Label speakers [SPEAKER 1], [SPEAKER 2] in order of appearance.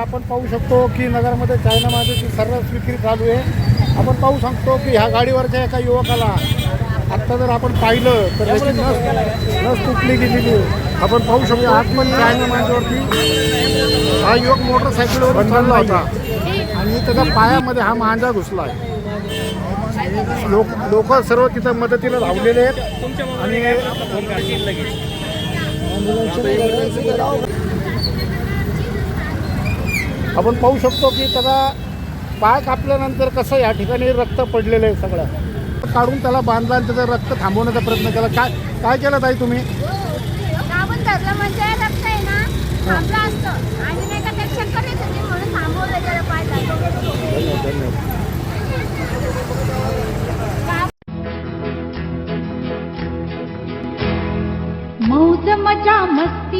[SPEAKER 1] आपण पाहू शकतो की नगरमध्ये चायना माझ्याची सर्रास विक्री चालू आहे आपण पाहू शकतो की ह्या गाडीवरच्या एका युवकाला आत्ता जर आपण पाहिलं तर याची नस नस तुटली गेलेली. आपण पाहू शकतो आतमध्ये चायना माझ्यावरती हा युवक मोटरसायकलवर चालला होता. आणि त्याच्या पायामध्ये हा मांजा घुसला आहे. लोक लोक सर्व तिथं मदतीला धावलेले आहेत. आणि आपण पाहू शकतो की त्याला पाय कापल्यानंतर कसं या ठिकाणी रक्त पडलेलं आहे सगळं. काढून त्याला बांधला आणि त्याचं रक्त थांबवण्याचा प्रयत्न केला. काय काय केला ताई तुम्ही?
[SPEAKER 2] मौज मजा मस्ती